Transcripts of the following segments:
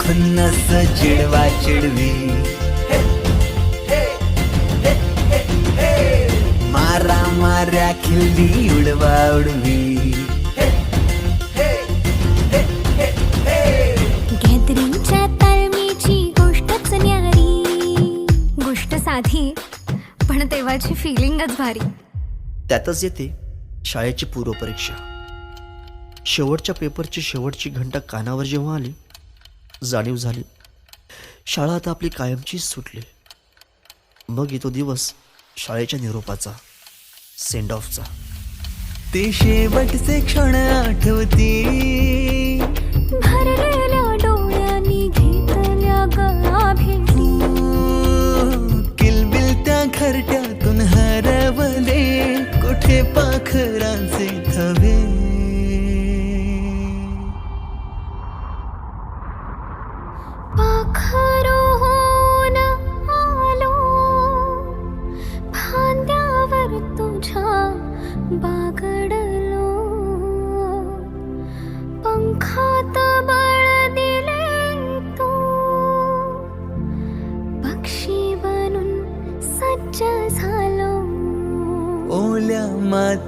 खुन्नस चिडवा चिडवी. मारा माऱ्या खिल्ली उडवा उडवी. गॅदरिंगच्या तालमीची गोष्टच न्यारी. गोष्ट साधी पण तेव्हाची फिलिंगच भारी. त्यातच येते शाळेची पूर्वपरीक्षा. शेवटच्या पेपरची शेवटची घंटा कानावर जेव्हा आली जाणीव झाली. शाळा आता आपली कायमचीच सुटली. मग येतो दिवस शाळेच्या निरोपाचा सेंड ऑफचा ते शेवटचे क्षण आठवती किलबिल त्या घरट्यातून हरवले. कुठे पाखरांचे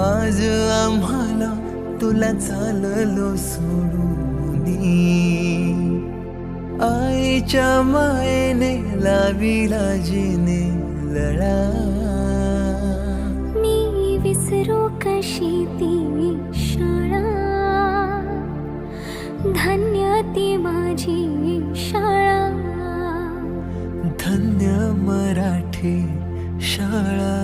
आज आम्हाला तुला चाललो सोडून आईच्या मायेने लाविला जिने लळा. मी विसरू कशी ती शाळा? धन्य ती माझी शाळा. धन्य मराठी शाळा.